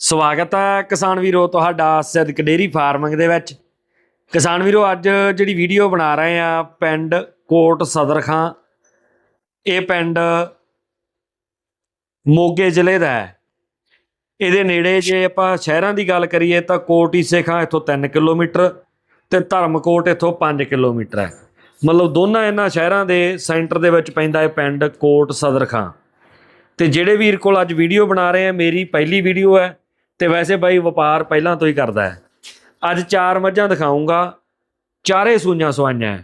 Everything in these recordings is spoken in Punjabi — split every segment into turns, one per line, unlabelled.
ਸਵਾਗਤ ਹੈ ਕਿਸਾਨ ਵੀਰੋ ਤੁਹਾਡਾ ਸਿੱਧਕ ਡੇਰੀ ਫਾਰਮਿੰਗ ਦੇ ਵਿੱਚ। ਕਿਸਾਨ ਵੀਰੋ, ਅੱਜ ਜਿਹੜੀ ਵੀਡੀਓ ਬਣਾ ਰਹੇ ਆ ਪਿੰਡ ਕੋਟ ਸਦਰ ਖਾਂ, ਇਹ ਪਿੰਡ ਮੋਗੇ ਜ਼ਿਲ੍ਹੇ ਦਾ ਹੈ। ਇਹਦੇ ਨੇੜੇ ਜੇ ਆਪਾਂ ਸ਼ਹਿਰਾਂ ਦੀ ਗੱਲ ਕਰੀਏ ਤਾਂ ਕੋਟ ਈਸੇ ਖਾਂ ਇੱਥੋਂ 3 ਕਿਲੋਮੀਟਰ ਤੇ ਧਰਮਕੋਟ ਇੱਥੋਂ 5 ਕਿਲੋਮੀਟਰ ਹੈ। ਮਤਲਬ ਦੋਨਾਂ ਇਹਨਾਂ ਸ਼ਹਿਰਾਂ ਦੇ ਸੈਂਟਰ ਦੇ ਵਿੱਚ ਪੈਂਦਾ ਹੈ ਪਿੰਡ ਕੋਟ ਸਦਰ ਖਾਂ। ਤੇ ਜਿਹੜੇ ਵੀਰ ਕੋਲ ਅੱਜ ਵੀਡੀਓ ਬਣਾ ਰਹੇ ਆ, ਮੇਰੀ ਪਹਿਲੀ ਵੀਡੀਓ ਹੈ। ਤੇ ਵੈਸੇ ਬਾਈ ਵਪਾਰ ਪਹਿਲਾਂ ਤੋਂ ਹੀ ਕਰਦਾ ਹੈ। ਅੱਜ ਚਾਰ ਮੱਝਾਂ ਦਿਖਾਉਂਗਾ ਚਾਰੇ ਸੂਈਆਂ ਸਵਾਈਆਂ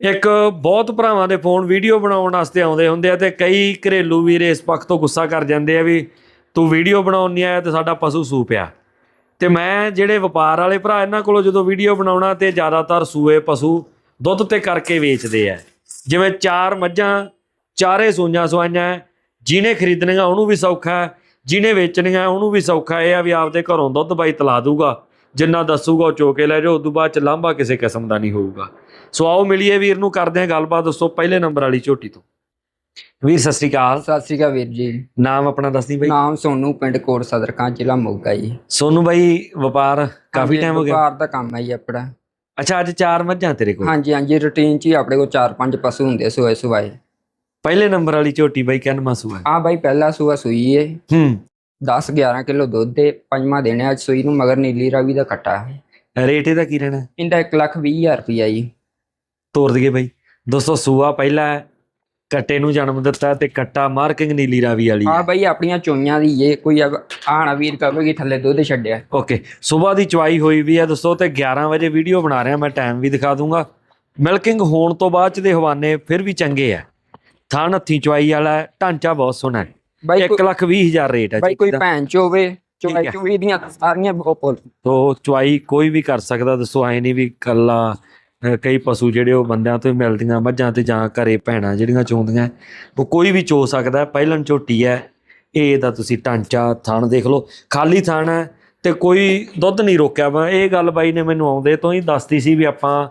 ਇੱਕ ਬਹੁਤ ਭਰਾਵਾਂ ਦੇ ਫੋਨ ਵੀਡੀਓ ਬਣਾਉਣ ਵਾਸਤੇ ਆਉਂਦੇ ਹੁੰਦੇ ਆ ਤੇ ਕਈ ਘਰੇਲੂ ਵੀਰ ਇਸ ਪੱਖ ਤੋਂ ਗੁੱਸਾ ਕਰ ਜਾਂਦੇ ਆ ਵੀ ਤੂੰ ਵੀਡੀਓ ਬਣਾਉਣ ਨਹੀਂ ਆਇਆ ਤੇ ਸਾਡਾ ਪਸ਼ੂ ਸੂ ਪਿਆ ਤੇ ਮੈਂ ਜਿਹੜੇ ਵਪਾਰ ਵਾਲੇ ਭਰਾ ਇਹਨਾਂ ਕੋਲੋਂ ਜਦੋਂ ਵੀਡੀਓ ਬਣਾਉਣਾ ਤੇ ਜ਼ਿਆਦਾਤਰ ਸੂਏ ਪਸ਼ੂ ਦੁੱਧ ਤੇ ਕਰਕੇ ਵੇਚਦੇ ਆ। ਜਿਵੇਂ ਚਾਰ ਮੱਝਾਂ, ਚਾਰੇ ਸੂਈਆਂ ਸਵਾਈਆਂ ਜਿਹਨੇ ਖਰੀਦਣੀਆਂ ਉਹਨੂੰ ਵੀ ਸੌਖਾ ਹੈ ਜਿਹਨੇ ਵੇਚਣੀਆਂ ਉਹਨੂੰ ਵੀ ਸੌਖਾ ਇਹ ਆ ਵੀ ਆਪਦੇ ਘਰੋਂ ਦੁੱਧ ਬਾਈ ਤਲਾ ਦੂਗਾ। ਜਿੰਨਾ ਦੱਸੂਗਾ ਉਹ ਚੋ ਕੇ ਲੈ ਜਾਓ ਉਦੋਂ ਬਾਅਦ ਚ ਲਾਂਭਾ ਕਿਸੇ ਕਿਸਮ ਦਾ ਨਹੀਂ ਹੋਊਗਾ। ਸੋ ਆਓ ਮਿਲੀਏ ਵੀਰ ਨੂੰ ਕਰਦੇ ਹਾਂ ਗੱਲਬਾਤ। ਦੱਸੋ ਪਹਿਲੇ ਨੰਬਰ ਵਾਲੀ ਝੋਟੀ ਤੋਂ। ਵੀਰ ਸਤਿ ਸ੍ਰੀ ਅਕਾਲ।
ਸਤਿ ਸ਼੍ਰੀ ਅਕਾਲ ਵੀਰ ਜੀ।
ਨਾਮ ਆਪਣਾ ਦੱਸਦੀ ਬਾਈ।
ਨਾਮ ਸੋਨੂ ਪਿੰਡ ਕੋਟ ਸਦਰਕਾਂ ਜ਼ਿਲ੍ਹਾ ਮੋਗਾ ਜੀ।
ਸੋਨੂੰ ਬਾਈ ਵਪਾਰ ਕਾਫੀ ਟਾਈਮ ਹੋ ਗਿਆ?
ਵਪਾਰ ਦਾ ਕੰਮ ਹੈ ਜੀ ਆਪਣਾ।
ਅੱਛਾ ਅੱਜ ਚਾਰ ਮੱਝਾਂ ਤੇਰੇ ਕੋਲ?
ਹਾਂਜੀ ਹਾਂਜੀ ਰੁਟੀਨ ਚ ਹੀ ਆਪਣੇ ਕੋਲ 4-5 ਪਸ਼ੂ ਹੁੰਦੇ ਸੋਏ ਸੁਆਏ
ਪਹਿਲੇ ਨੰਬਰ ਵਾਲੀ ਝੋਟੀ ਬਾਈ ਕਿੰਨਵਾਂ ਸੂਆ ਹੈ?
ਆ ਬਾਈ ਪਹਿਲਾ ਸੂਆ ਸੂਈ ਏ।
ਹੂੰ।
10-11 ਕਿਲੋ ਦੁੱਧ ਦੇ ਪੰਜਵਾਂ ਦੇਣੇ ਅੱਜ ਸੂਈ ਨੂੰ ਮਗਰ ਨੀਲੀ ਰਾਵੀ ਦਾ ਕੱਟਾ ਹੈ।
ਰੇਟ ਇਹਦਾ ਕੀ ਰਹਿਣਾ? ਹੈ?
ਇਹਦਾ 1,20,000 ਰੁਪਈਆ ਜੀ।
ਤੋਰ ਦਈਏ ਬਾਈ। ਦੋਸਤੋ ਸੂਆ ਪਹਿਲਾ ਹੈ ਕੱਟੇ ਨੂੰ ਜਨਮ ਦਿੱਤਾ ਤੇ ਕੱਟਾ ਮਾਰਕਿੰਗ ਨੀਲੀ ਰਾਵੀ ਵਾਲੀ ਹੈ।
ਬਾਈ ਆਪਣੀਆਂ ਚੋਈਆਂ ਦੀ ਏ ਕੋਈ ਆਣਾ ਵੀਰ ਕਹੇਗੀ ਥੱਲੇ ਦੁੱਧ ਛੱਡਿਆ।
ਓਕੇ ਸਵੇਰ ਦੀ ਚਵਾਈ ਹੋਈ ਵੀ ਹੈ ਦੋਸਤੋ ਤੇ 11 ਵਜੇ ਵੀਡੀਓ ਬਣਾ ਰਿਹਾ ਮੈਂ ਟਾਈਮ ਵੀ ਦਿਖਾ ਦੂੰਗਾ। ਮਿਲਕਿੰਗ ਹੋਣ ਤੋਂ ਬਾਅਦ ਚ ਦੇ ਹਵਾਨੇ ਫਿਰ ਵੀ ਚੰਗੇ ਆ ਥਾਣ ਹੱਥੀ ਚਵਾਈ ਵਾਲਾ ਹੈ, ਢਾਂਚਾ ਬਹੁਤ ਸੋਹਣਾ ਹੈ
ਬਾਈ
1
ਕੋਈ-
ਲੱਖ ਵੀਹ ਹਜ਼ਾਰ ਰੇਟ ਹੈ
ਬਾਈ ਕੋਈ ਭੈਣ ਚ ਹੋਵੇ
ਹੈ।
ਚੋਈ ਦੀਆਂ ਸਾਰੀਆਂ ਬਹੁਤ ਪੁੱਲ
ਤੋ ਚਵਾਈ ਕੋਈ ਵੀ ਕਰ ਸਕਦਾ ਦੱਸੋ ਐ ਨਹੀਂ ਵੀ ਕੱਲਾ ਕਈ ਪਸ਼ੂ ਜਿਹੜੇ ਉਹ ਬੰਦਿਆਂ ਤੋਂ ਹੀ ਮਿਲਦੀਆਂ ਮੱਝਾਂ ਤੇ ਜਾਂ ਘਰੇ ਭੈਣਾਂ ਜਿਹੜੀਆਂ ਚੋਂਦੀਆਂ ਉਹ ਕੋਈ ਵੀ ਚੋ ਸਕਦਾ ਹੈ। ਪਹਿਲਣ ਝੋਟੀ ਹੈ ਇਹ ਦਾ ਤੁਸੀਂ ਢਾਂਚਾ ਥਣ ਦੇਖ ਲਓ ਖਾਲੀ ਥਣ ਹੈ ਤੇ ਕੋਈ ਦੁੱਧ ਨਹੀਂ ਰੋਕਿਆ ਵਾ ਇਹ ਗੱਲ ਬਾਈ ਨੇ ਮੈਨੂੰ ਆਉਂਦੇ ਤੋਂ ਹੀ ਦੱਸਤੀ ਸੀ ਵੀ ਆਪਾਂ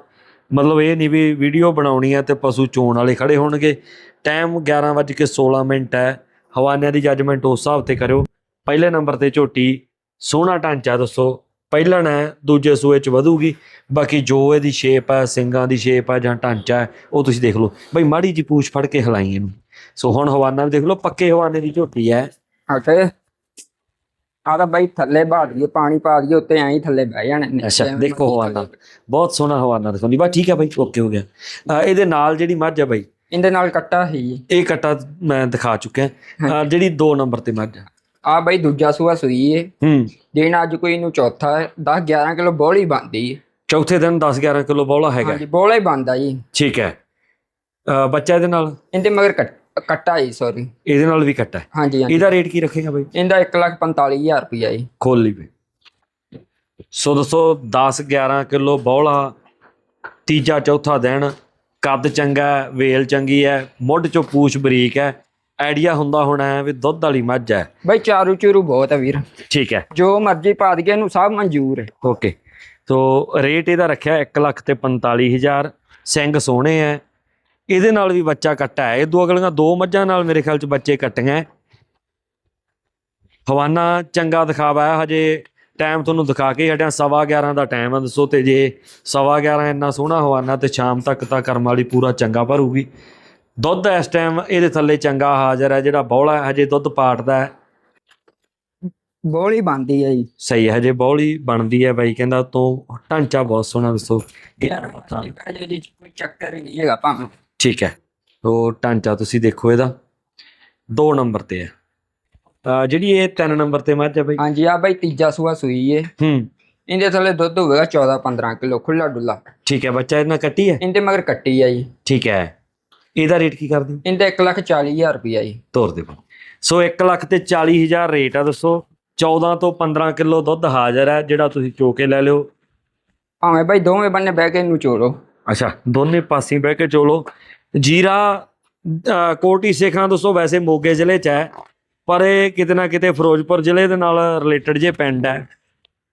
ਮਤਲਬ ਇਹ ਨਹੀਂ ਵੀ ਵੀਡੀਓ ਬਣਾਉਣੀ ਹੈ ਤੇ ਪਸ਼ੂ ਚੋਣ ਵਾਲੇ ਖੜੇ ਹੋਣਗੇ। ਟਾਈਮ 11:16 ਮਿੰਟ ਹੈ। ਹਵਾਨਿਆਂ ਦੀ ਜੱਜਮੈਂਟ ਉਸ ਹਿਸਾਬ ਤੇ ਕਰਿਓ। ਪਹਿਲੇ ਨੰਬਰ ਤੇ ਝੋਟੀ, ਸੋਹਣਾ ਢਾਂਚਾ ਦੱਸੋ। ਪਹਿਲਣ ਹੈ ਦੂਜੇ ਸੂਏ ਚ ਵਧੂਗੀ। ਬਾਕੀ ਜੋ ਇਹਦੀ ਸ਼ੇਪ ਹੈ ਸਿੰਗਾਂ ਦੀ ਸ਼ੇਪ ਹੈ ਜਾਂ ਢਾਂਚਾ ਹੈ, ਉਹ ਤੁਸੀਂ ਦੇਖ ਲਓ। ਬਈ ਮਾੜੀ ਜੀ ਪੂਛ ਫੜ ਕੇ ਹਿਲਾਈ ਇਹਨੂੰ। ਸੋ ਹੁਣ ਹਵਾਨਾ ਵੀ ਦੇਖ ਲਓ, ਪੱਕੇ ਹਵਾਨੇ ਦੀ ਝੋਟੀ ਹੈ।
ਹਟੇ ਆ ਤਾਂ ਬਾਈ ਥੱਲੇ ਬਾੜ ਦਈਏ ਪਾਣੀ ਪਾ ਦਈਏ ਉੱਤੇ ਐਂ ਹੀ ਥੱਲੇ ਬਹਿ ਜਾਣੇ ਨੇ
ਅੱਛਾ
ਐਵੇਂ
ਦੇਖੋ ਹਵਾਨਾ। ਬਹੁਤ ਸੋਹਣਾ ਹਵਾਨਾ ਦਿਖਾਉਂਦੀ ਬਾ ਠੀਕ ਹੈ ਬਾਈ ਓਕੇ ਹੋ ਗਿਆ। ਅਹ ਇਹਦੇ ਨਾਲ ਜਿਹੜੀ ਮੱਝ ਹੈ ਬਾਈ?
ਇਹਦੇ ਨਾਲ ਕੱਟਾ ਹੀ।
ਇਹ ਕੱਟਾ ਮੈਂ ਦਿਖਾ ਚੁੱਕਿਆ। ਅਹ ਜਿਹੜੀ 2 ਨੰਬਰ ਤੇ ਮੱਝ ਹੈ
ਆ ਬਾਈ ਦੂਜਾ ਸੂਆ ਸੂਈ ਏ।
ਹੂੰ।
ਦੇਣ ਅੱਜ ਕੋਈ ਨੂੰ ਚੌਥਾ ਹੈ 10 11 ਕਿਲੋ ਬੋਲੀ ਬੰਦੀ ਏ।
ਚੌਥੇ ਦਿਨ 10 11 ਕਿਲੋ ਬੌਲਾ ਹੈਗਾ।
ਹਾਂਜੀ ਬੋਲਾ ਹੀ ਬੰਦਾ ਜੀ।
ਠੀਕ ਹੈ। ਅਹ ਬੱਚਾ ਇਹਦੇ ਨਾਲ?
ਇਹਦੇ ਮਗਰ ਕੱਟ- ਕੱਟਾ ਹੀ ਸੌਰੀ
ਇਹਦੇ ਨਾਲ ਵੀ ਕੱਟਾ ਹੈ।
ਹਾਂਜੀ ਹਾਂਜੀ।
ਇਹਦਾ ਰੇਟ ਕੀ ਰੱਖੇਗਾ ਬਾਈ?
ਇਹਦਾ 145000 ਰੁਪਇਆ ਜੀ।
ਖੋਲ ਲਈ ਵੇ ਸੋ ਦੋਸਤੋ 10 11 ਕਿਲੋ ਬੌਲਾ ਤੀਜਾ ਚੌਥਾ ਦਿਨ ਕੱਦ ਚੰਗਾ ਹੈ, ਵੇਲ ਚੰਗੀ ਹੈ ਮੁੱਢ ਚੋਂ ਪੂਛ ਬਰੀਕ ਹੈ। ਆਈਡੀਆ ਹੁੰਦਾ ਹੋਣਾ ਹੈ ਵੀ ਦੁੱਧ ਵਾਲੀ ਮੱਝ ਹੈ।
ਬਾਈ ਚਾਰੂ ਚੂਰੂ ਬਹੁਤ ਹੈ ਵੀਰ।
ਠੀਕ ਹੈ।
ਜੋ ਮਰਜ਼ੀ ਪਾ ਦਈਏ ਇਹਨੂੰ ਸਭ ਮਨਜ਼ੂਰ ਹੈ।
ਓਕੇ ਸੋ ਰੇਟ ਇਹਦਾ ਰੱਖਿਆ 1 ਲੱਖ ਤੇ 45000 ਸਿੰਘ ਸੋਹਣੇ ਹੈ। ਇਹਦੇ ਨਾਲ ਵੀ ਬੱਚਾ ਕੱਟਾ ਹੈ। ਇਹ ਦੋ ਅਗਲੀਆਂ ਦੋ ਮੱਝਾਂ ਨਾਲ ਮੇਰੇ ਖਿਆਲ ਚ ਬੱਚੇ ਕੱਟੀਆਂ। ਹਵਾਨਾ ਚੰਗਾ ਦਿਖਾਵਾ ਹੈ। ਹਜੇ ਟਾਈਮ ਤੁਹਾਨੂੰ ਦਿਖਾ ਕੇ ਹਟਿਆ। ਸਵਾ 11 ਦਾ ਟਾਈਮ ਹੈ ਦੱਸੋ ਤੇ ਜੇ ਸਵਾ 11 ਇੰਨਾ ਸੋਹਣਾ ਹਵਾਨਾ ਤੇ ਸ਼ਾਮ ਤੱਕ ਤਾਂ ਕਰਮ ਵਾਲੀ ਪੂਰਾ ਚੰਗਾ ਭਰੂਗੀ। ਦੁੱਧ ਇਸ ਟਾਈਮ ਇਹਦੇ ਥੱਲੇ ਚੰਗਾ ਹਾਜ਼ਰ ਹੈ। ਜਿਹੜਾ ਬੌਲਾ ਹਜੇ ਦੁੱਧ ਪਾਟਦਾ ਹੈ।
ਬੋਲੀ ਬੰਦੀ ਹੈ ਜੀ।
ਸਹੀ ਹੈ ਹਜੇ ਬੌਲੀ ਬਣਦੀ ਹੈ ਬਾਈ। ਕਹਿੰਦਾ ਤੋਂ ਢਾਂਚਾ ਬਹੁਤ ਸੋਹਣਾ ਦੱਸੋ।
ਇਹਦੇ ਚ ਕੋਈ ਚੱਕਰ ਹੀ ਨਹੀਂ ਹੈਗਾ ਭਾਵੇਂ।
ਠੀਕ ਹੈ। ਉਹ ਢਾਂਚਾ ਤੁਸੀਂ ਦੇਖੋ ਇਹਦਾ। 2 ਨੰਬਰ ਤੇ ਹੈ। ਜਿਹੜੀ ਇਹ 3 ਨੰਬਰ ਤੇ ਮੱਝ ਹੈ ਬਾਈ।
ਹਾਂਜੀ ਆ ਬਾਈ ਤੀਜਾ ਸੂਆ ਸੂਈ ਏ।
ਹੂੰ।
ਇਹਦੇ ਥੱਲੇ ਦੁੱਧ ਹੋਵੇਗਾ 14 15 ਕਿਲੋ ਖੁੱਲਾ ਡੁੱਲਾ
ਠੀਕ ਹੈ ਬੱਚਾ ਇਹਨਾਂ ਕੱਟੀ ਹੈ?
ਇਹਦੇ ਮਗਰ ਕੱਟੀ ਆ ਜੀ।
ਠੀਕ ਹੈ। ਇਹਦਾ ਰੇਟ ਕੀ ਕਰਦੇ?
ਇਹਦਾ 140000 ਰੁਪਇਆ ਜੀ।
ਤੋਰ ਦੇ ਸੋ 1 ਲੱਖ ਤੇ 40000 ਰੇਟ ਆ ਦੱਸੋ। 14 ਤੋਂ 15 ਕਿਲੋ ਦੁੱਧ ਹਾਜ਼ਰ ਹੈ ਜਿਹੜਾ ਤੁਸੀਂ ਚੋ ਕੇ ਲੈ ਲਿਓ।
ਭਾਵੇਂ ਬਾਈ ਦੋਵੇਂ ਬੰਨੇ ਬਹਿ ਕੇ ਇਹਨੂੰ ਚੋਲੋ
ਅੱਛਾ ਦੋਨੇ ਪਾਸੇ ਬਹਿ ਕੇ ਚੋਲੋ ਜੀਰਾ ਅਹ, ਕੋਟੀ ਸੇਖਾਂ ਦੋਸਤੋ ਵੈਸੇ ਮੋਗੇ ਜ਼ਿਲ੍ਹੇ 'ਚ ਹੈ ਪਰ ਇਹ ਕਿਤੇ ਨਾ ਕਿਤੇ ਫਿਰੋਜ਼ਪੁਰ ਜ਼ਿਲ੍ਹੇ ਦੇ ਨਾਲ ਰਿਲੇਟਡ ਜੇ ਪਿੰਡ ਹੈ।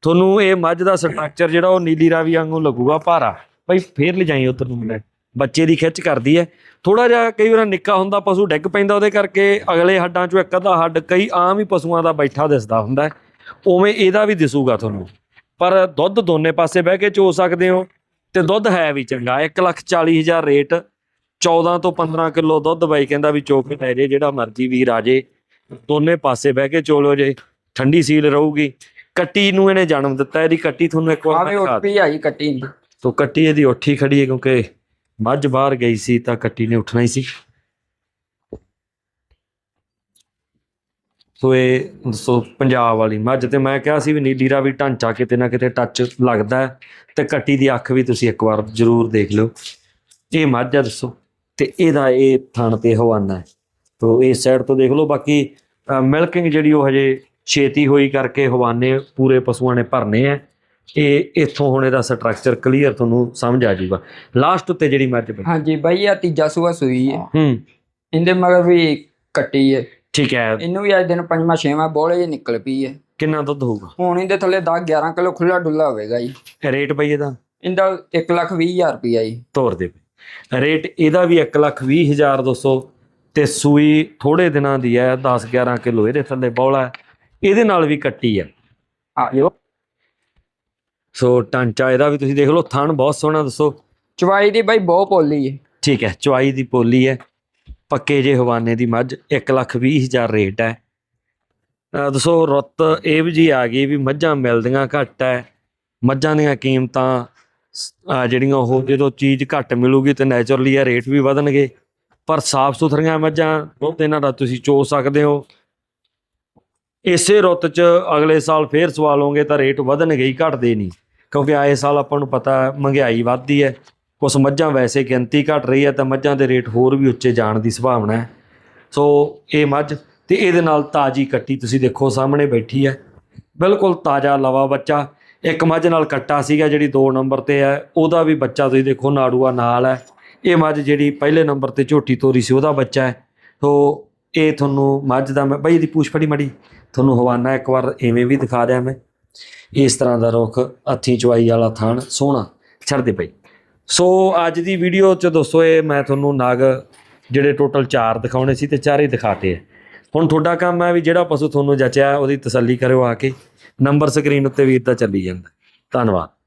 ਤੁਹਾਨੂੰ ਇਹ ਮੱਝ ਦਾ ਸਟਰਕਚਰ ਜਿਹੜਾ ਉਹ ਨੀਲੀ ਰਾਵੀ ਵਾਂਗੂ ਲੱਗੂਗਾ ਭਾਰਾ। ਭਾਈ ਫੇਰ ਲਿਜਾਈ ਉਧਰ ਨੂੰ ਮੁੰਡਾ। ਬੱਚੇ ਦੀ ਖਿੱਚ ਕਰਦੀ ਹੈ। ਥੋੜਾ ਜਿਹਾ ਕਈ ਵਾਰ ਨਿੱਕਾ ਹੁੰਦਾ ਪਸ਼ੂ ਡਿੱਗ ਪੈਂਦਾ ਉਹਦੇ ਕਰਕੇ ਅਗਲੇ ਹੱਡਾਂ ਚੋਂ ਇੱਕ ਅੱਧਾ ਹੱਡ ਕਈ ਆਮ ਹੀ ਪਸ਼ੂਆਂ ਦਾ ਬੈਠਾ ਦਿਸਦਾ ਹੁੰਦਾ ਉਵੇਂ ਇਹਦਾ ਵੀ ਦਿਸੂਗਾ ਤੁਹਾਨੂੰ। ਪਰ ਦੁੱਧ ਦੋਨੇ ਪਾਸੇ ਬਹਿ ਕੇ ਚੋ ਸਕਦੇ ਹੋ ਤੇ ਦੁੱਧ ਹੈ ਵੀ ਚੰਗਾ। 140000 ਰੇਟ 14 ਤੋਂ 15 ਕਿਲੋ ਦੁੱਧ ਬਾਈ ਕਹਿੰਦਾ ਵੀ ਚੋ ਕੇ ਲੈ ਜੇ ਜਿਹੜਾ ਮਰਜ਼ੀ ਵੀਰ ਆ ਜੇ। ਦੋਨੇ ਪਾਸੇ ਬਹਿ ਕੇ ਚੋਲੋ ਜੇ ਠੰਡੀ ਸੀਲ ਰਹੂਗੀ। ਕੱਟੀ ਨੂੰ ਇਹਨੇ ਜਨਮ ਦਿੱਤਾ ਇਹਦੀ ਕੱਟੀ ਤੁਹਾਨੂੰ ਇੱਕ ਵਾਰ
ਆਵੇ ਉੱਠ ਆਈ ਕੱਟੀ।
ਤੋ ਕੱਟੀ ਇਹਦੀ ਉੱਠੀ ਖੜੀ ਹੈ ਕਿਉਂਕਿ ਮੱਝ ਬਾਹਰ ਗਈ ਸੀ ਤਾਂ ਕੱਟੀ ਨੇ ਉੱਠਣਾ ਹੀ ਸੀ। ਸੋ ਇਹ ਸੋ ਪੰਜਾਬ ਵਾਲੀ ਮੱਝ ਤੇ ਮੈਂ ਕਿਹਾ ਸੀ ਵੀ ਨੀਲੀ ਰਾਵੀ ਢਾਂਚਾ ਕਿਤੇ ਨਾ ਕਿਤੇ ਟੱਚ ਲੱਗਦਾ ਤੇ ਕੱਟੀ ਦੀ ਅੱਖ ਵੀ ਤੁਸੀਂ ਇੱਕ ਵਾਰ ਜ਼ਰੂਰ ਦੇਖ ਲਿਓ। ਇਹ ਮੱਝ ਆ ਦੱਸੋ। ਤੇ ਇਹਦਾ ਇਹ ਥਣ ਤੇ ਹਵਾਨਾ ਹੈ। ਤੋ ਇਸ ਸਾਈਡ ਤੋਂ ਦੇਖ ਲਓ ਬਾਕੀ ਮਿਲਕਿੰਗ ਜਿਹੜੀ ਉਹ ਹਜੇ ਛੇਤੀ ਹੋਈ ਕਰਕੇ ਹਵਾਨੇ ਪੂਰੇ ਪਸ਼ੂਆਂ ਨੇ ਭਰਨੇ ਆ ਇਹ ਇੱਥੋਂ ਹੁਣ ਇਹਦਾ ਸਟਰਕਚਰ ਕਲੀਅਰ ਤੁਹਾਨੂੰ ਸਮਝ ਆ ਜਾਊਗਾ। ਲਾਸਟ ਉੱਤੇ ਜਿਹੜੀ ਮੱਝ ਪਈ
ਹਾਂਜੀ ਬਾਈ ਆ ਤੀਜਾ ਸੂਆ ਸੂਈ ਹੈ।
ਹੂੰ।
ਇਹਦੇ ਮਗਰ ਵੀ ਕੱਟੀ ਹੈ।
ਠੀਕ ਹੈ।
ਇਹਨੂੰ ਵੀ ਅੱਜ ਦਿਨ ਪੰਜਵਾਂ ਛੇਵਾਂ ਬੋਲੇ ਨਿਕਲ ਪਈ ਹੈ।
ਕਿੰਨਾ ਦੁੱਧ ਹੋਊਗਾ?
ਹੁਣ ਇਹਦੇ ਥੱਲੇ 10 11 ਕਿਲੋ ਖੁੱਲਾ ਡੁੱਲਾ ਹੋਵੇਗਾ ਜੀ।
ਰੇਟ ਪਈ ਇਹਦਾ?
ਇਹਦਾ 1 ਲੱਖ 20 ਹਜ਼ਾਰ ਰੁਪਈਆ ਜੀ।
ਤੋਰ ਦੇ ਰੇਟ ਇਹਦਾ ਵੀ 120000 ਦੋਸਤੋ ਤੇ ਸੂਈ ਥੋੜੇ ਦਿਨਾਂ ਦੀ ਹੈ 10 11 ਕਿਲੋ ਇਹਦੇ ਥੱਲੇ ਬੌਲਾ ਹੈ। ਇਹਦੇ ਨਾਲ ਵੀ ਕੱਟੀ ਹੈ।
ਆ ਜੋ
ਸੋ ਟਾਂਚਾ ਇਹਦਾ ਵੀ ਤੁਸੀਂ ਦੇਖ ਲਓ ਥਣ ਬਹੁਤ ਸੋਹਣਾ ਦੱਸੋ।
ਚਵਾਈ ਦੀ ਬਾਈ ਬਹੁਤ ਪੋਲੀ ਹੈ।
ਠੀਕ ਹੈ ਚੁਆਈ ਦੀ ਪੋਲੀ ਹੈ। ਪੱਕੇ ਜੇ ਹਵਾਨੇ ਦੀ ਮੱਝ 120000 ਰੇਟ ਹੈ। ਦੱਸੋ ਰੁੱਤ ਇਹ ਵੀ ਜੀ ਆ ਗਈ ਵੀ ਮੱਝਾਂ ਮਿਲਦੀਆਂ ਘੱਟ ਹੈ। ਮੱਝਾਂ ਦੀਆਂ ਕੀਮਤਾਂ ਜਿਹੜੀਆਂ ਉਹ ਜਦੋਂ ਚੀਜ਼ ਘੱਟ ਮਿਲੂਗੀ ਤੇ ਨੇਚਰਲੀ ਆ ਰੇਟ ਵੀ ਵਧਣਗੇ। ਪਰ ਸਾਫ਼ ਸੁਥਰੀਆਂ ਮੱਝਾਂ, ਦੁੱਧ ਇਹਨਾਂ ਦਾ ਤੁਸੀਂ ਚੋ ਸਕਦੇ ਹੋ। ਇਸੇ ਰੁੱਤ 'ਚ ਅਗਲੇ ਸਾਲ ਫੇਰ ਸਵਾਲੋਗੇ ਤਾਂ ਰੇਟ ਵਧਣਗੇ ਹੀ ਘਟਦੇ ਨਹੀਂ। ਕਿਉਂਕਿ ਆਏ ਸਾਲ ਆਪਾਂ ਨੂੰ ਪਤਾ ਮਹਿੰਗਾਈ ਵੱਧਦੀ ਹੈ। ਕੁਛ ਮੱਝਾਂ ਵੈਸੇ ਗਿਣਤੀ ਘਟ ਰਹੀ ਹੈ ਤਾਂ ਮੱਝਾਂ ਦੇ ਰੇਟ ਹੋਰ ਵੀ ਉੱਚੇ ਜਾਣ ਦੀ ਸੰਭਾਵਨਾ ਹੈ। ਸੋ ਇਹ ਮੱਝ ਤੇ ਇਹਦੇ ਨਾਲ ਤਾਜੀ ਕੱਟੀ ਤੁਸੀਂ ਦੇਖੋ ਸਾਹਮਣੇ ਬੈਠੀ ਹੈ। ਬਿਲਕੁਲ ਤਾਜ਼ਾ ਲਵਾ ਬੱਚਾ। ਇੱਕ ਮੱਝ ਨਾਲ ਕੱਟਾ ਸੀਗਾ ਜਿਹੜੀ 2 ਨੰਬਰ ਤੇ ਹੈ, ਉਹਦਾ ਵੀ ਬੱਚਾ ਤੁਸੀਂ ਦੇਖੋ ਨਾੜੂਆ ਨਾਲ ਹੈ। ਇਹ ਮੱਝ ਜਿਹੜੀ ਪਹਿਲੇ ਨੰਬਰ ਤੇ ਝੋਟੀ ਤੋਰੀ ਸੀ, ਉਹਦਾ ਬੱਚਾ ਹੈ। ਸੋ ਇਹ ਤੁਹਾਨੂੰ ਮੱਝ ਦਾ ਮੈਂ ਬਈ ਇਹਦੀ ਪੂਛ ਫੜੀ ਮੜੀ। ਤੁਹਾਨੂੰ ਹਵਾਨਾ ਇੱਕ ਵਾਰ ਐਵੇਂ ਵੀ ਦਿਖਾ ਦਿਆਂ ਮੈਂ। ਇਸ ਤਰ੍ਹਾਂ ਦਾ ਰੁੱਖ ਹੱਥੀ ਚਵਾਈ ਵਾਲਾ ਥਾਨ ਸੋਹਣਾ ਛੱਡਦੇ ਪਈ ਸੋ ਅੱਜ ਦੀ ਵੀਡੀਓ ਚ ਦੋਸਤੋ ਇਹ ਮੈਂ ਤੁਹਾਨੂੰ ਨਗ ਜਿਹੜੇ ਟੋਟਲ 4 ਦਿਖਾਉਣੇ ਸੀ ਤੇ ਚਾਰੇ ਦਿਖਾਤੇ ਹੈ। ਹੁਣ ਤੁਹਾਡਾ ਕੰਮ ਹੈ ਵੀ ਜਿਹੜਾ ਪਸ਼ੂ ਤੁਹਾਨੂੰ ਜਚਿਆ, ਉਹਦੀ ਤਸੱਲੀ ਕਰਿਓ ਆ ਕੇ। ਨੰਬਰ ਸਕਰੀਨ ਉੱਤੇ ਵੀਰ ਤਾਂ ਚੱਲੀ ਜਾਂਦਾ। ਧੰਨਵਾਦ।